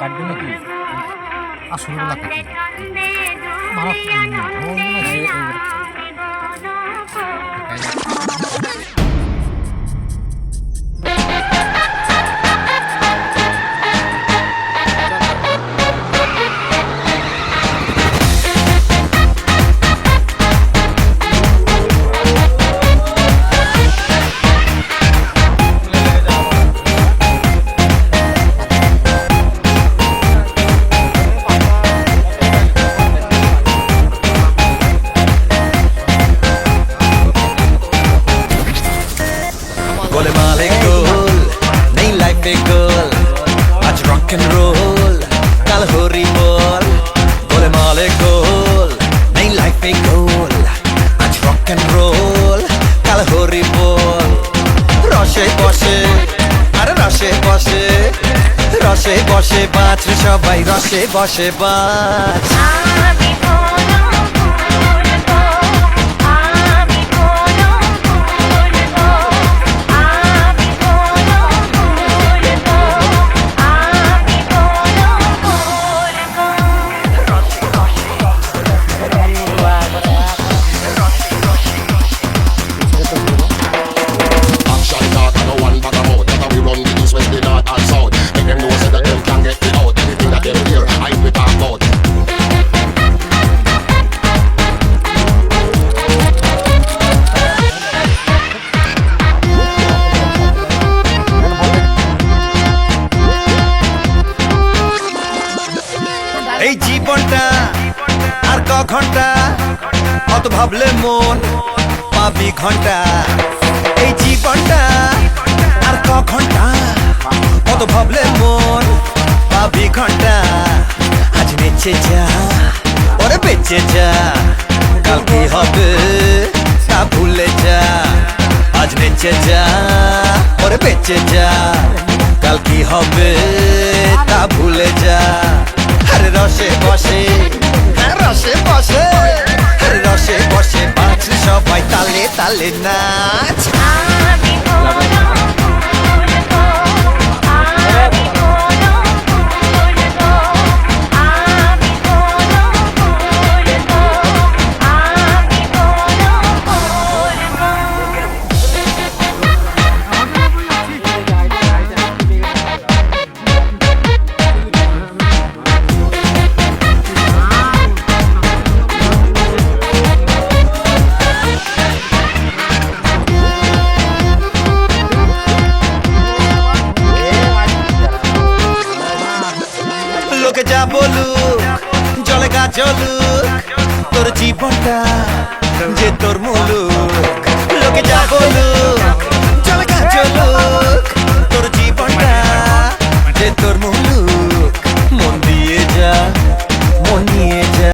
কাটবে নাকি? আসলে বেলা এন্ড রোল কাল হরি বল, বলে মালে গোল, নেই লাইফে গোল আজ রক এন্ড রোল কাল হরি বল। রসে বসে, আরে রসে বসে রসে বসে বাঁচ সবাই রসে বসে বাঁচ জীবনটা আর ক ঘণ্টা অত ভাবলে মন পাবি ঘণ্টা। এই জীবনটা আর ক ঘণ্টা অত ভাবলে মন পাবি ঘণ্টা। আজ বেঁচে যা ওরে বেঁচে যা। কাল কি হবে তা ভুলে যা। আজ বেঁচে যা ওরে বেঁচে যা। কাল কি হবে তা ভুলে যা। আরে রসে বসে বাঁচ সবাই তালে তালে নাচ। বলুক জলে গা চলুক তোর জীবনটা